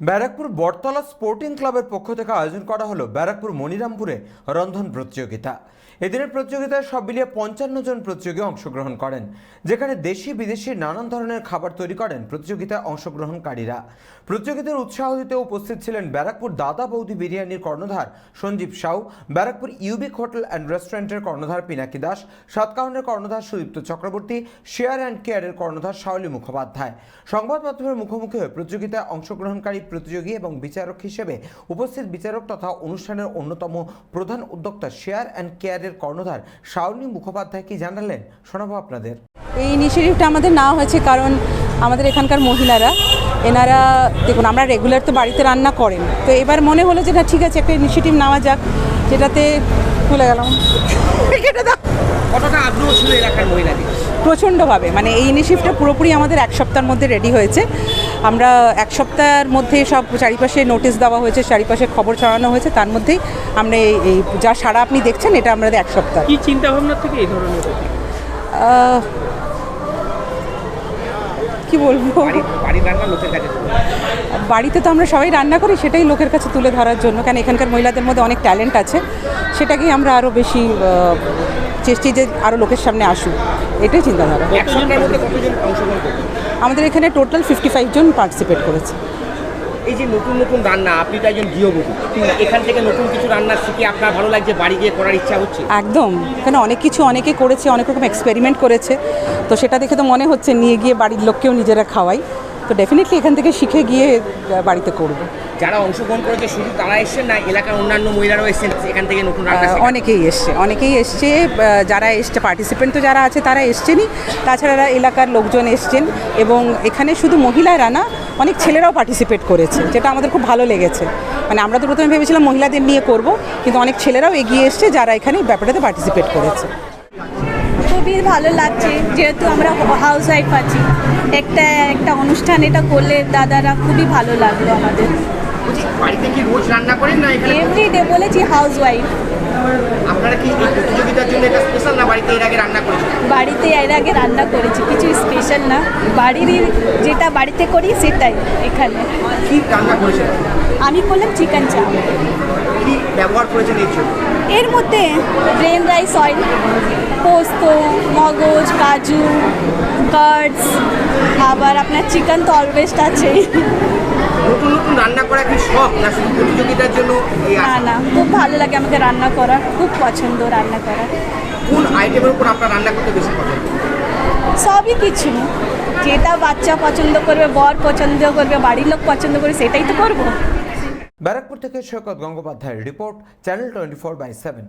ব্যারাকপুর বটতলা sporting ক্লাবের পক্ষ থেকে আয়োজন করা হলো ব্যারাকপুর মনিরামপুরে রন্ধন প্রতিযোগিতা। এদিনের প্রতিযোগিতায় সব মিলিয়ে পঞ্চান্ন জন প্রতিযোগী অংশগ্রহণ করেন, যেখানে দেশি বিদেশি নানান ধরনের খাবার তৈরি করেন প্রতিযোগিতায় অংশগ্রহণকারীরা। প্রতিযোগিতার উৎসাহ দিতে উপস্থিত ছিলেন ব্যারাকপুর দাদা বৌদি বিরিয়ানির কর্ণধার সঞ্জীব সাউ, ব্যারাকপুর ইউবিক হোটেল অ্যান্ড রেস্টুরেন্টের কর্ণধার পিনাকি দাস সাতকাহনের কর্ণধার সুদীপ্ত চক্রবর্তী, শেয়ার অ্যান্ড কেয়ারের কর্ণধার শাওলী মুখোপাধ্যায়। সংবাদ মাধ্যমের মুখোমুখি হয়ে প্রতিযোগিতায় অংশগ্রহণকারী প্রতিযোগী এবং বিচারক হিসেবে উপস্থিত বিচারক তথা অনুষ্ঠানের অন্যতম প্রধান উদ্যোক্তা শেয়ার অ্যান্ড কেয়ারের কর্ণধার শাওলী মুখোপাধ্যায় কি জানালেন? শোনাবো আপনাদের। এই ইনিশিয়েটিভটা আমাদের নেওয়া হয়েছে কারণ আমাদের এখানকার মহিলারা এনারা দেখুন আমরা রেগুলার তো বাড়িতে রান্না করেন। তো এবার মনে হলো যে না ঠিক আছে একটা ইনিশিয়েটিভ নেওয়া যাক যেটাতে ভুলে গেলাম। কতটা আগ্রহ ছিল এলাকার মহিলাদের? প্রচণ্ডভাবে মানে এই ইনিশিয়েটিভটা পুরোপুরি আমাদের এক সপ্তাহের মধ্যে রেডি হয়েছে। আমরা এক সপ্তাহের মধ্যে সব চারিপাশে নোটিশ দেওয়া হয়েছে চারিপাশে খবর ছড়ানো হয়েছে তার মধ্যেই আমরা এই- এই যা সারা আপনি দেখছেন এটা আমাদের এক সপ্তাহ। কি চিন্তা ভাবনা থেকে এই ধরনের কি বলব। বাড়িতে তো আমরা সবাই রান্না করি সেটাই লোকের কাছে তুলে ধরার জন্য কারণ এখানকার মহিলাদের মধ্যে অনেক ট্যালেন্ট আছে। সেটাকেই আমরা আরও বেশি চেষ্টি যে আরও লোকের সামনে আসুক এটাই চিন্তাধারা। আমাদের এখানে টোটাল ফিফটি ফাইভ জন পার্টিসিপেট করেছে। এই যে নতুন নতুন রান্না আপনি তো একজন গৃহবধূ এখান থেকে নতুন কিছু রান্না শিখে আপনার ভালো লাগছে বাড়ি গিয়ে করার ইচ্ছা হচ্ছে? একদম এখানে অনেক কিছু অনেকে করেছে অনেক রকম এক্সপেরিমেন্ট করেছে তো সেটা দেখে তো মনে হচ্ছে নিয়ে গিয়ে বাড়ির লোককেও নিজেরা খাওয়াই। তো ডেফিনেটলি এখান থেকে শিখে গিয়ে বাড়িতে করব। যারা অংশগ্রহণ করেছে শুধু তারা এসেছেন না এলাকার অন্যান্য মহিলারাও এসেছেন এখান থেকে নতুন? অনেকেই এসছে অনেকেই এসছে যারা এসছে পার্টিসিপেন্ট তো যারা আছে তারা এসছেনই। তাছাড়া এলাকার লোকজন এসছেন এবং এখানে শুধু মহিলারা না অনেক ছেলেরাও পার্টিসিপেট করেছে যেটা আমাদের খুব ভালো লেগেছে। মানে আমরা তো প্রথমে ভেবেছিলাম মহিলাদের নিয়ে করব কিন্তু অনেক ছেলেরাও এগিয়ে এসছে যারা এখানে ব্যাপারটাতে পার্টিসিপেট করেছে। খুবই ভালো লাগছে যেহেতু আমরা হাউস ওয়াইফ আছি। একটা একটা অনুষ্ঠান এটা করলে দাদারা খুবই ভালো লাগল আমাদের। বাড়িতে কি রোজ রান্না করেন না এখানে? বলেছি হাউস ওয়াইফ আপনারা কি এই প্রতিযোগিতার জন্য এটা স্পেশাল না বাড়িতে এর আগে রান্না করেছেন? বাড়িতে এর আগে রান্না করেছি কিছু স্পেশাল না। বাড়ির যেটা বাড়িতে করি সেটাই এখানে। কি রান্না করেছেন? আমি করলাম চিকেন চাপ। ব্যবহার করেছেন এর মধ্যে ব্রেন রাইস অয়েল পোস্ত মগজ কাজু কার্ডস আবার আপনার চিকেন তো অলওয়েজ আছেই নতুন নতুন রান্না করা কি শখ না শুধু প্রতিযোগিতার জন্য না না খুব ভালো লাগে আমাকে রান্না করা খুব পছন্দ রান্না করা। কোন আইটেমের উপর আপনার রান্না করতে বেশি পছন্দ? সবই কিছু যেটা বাচ্চা পছন্দ করবে বর পছন্দ করবে বাড়ির লোক পছন্দ করবে সেটাই তো করব। ব্যারাকপুর থেকে সৈকত গঙ্গোপাধ্যায়ের report channel twenty four by seven.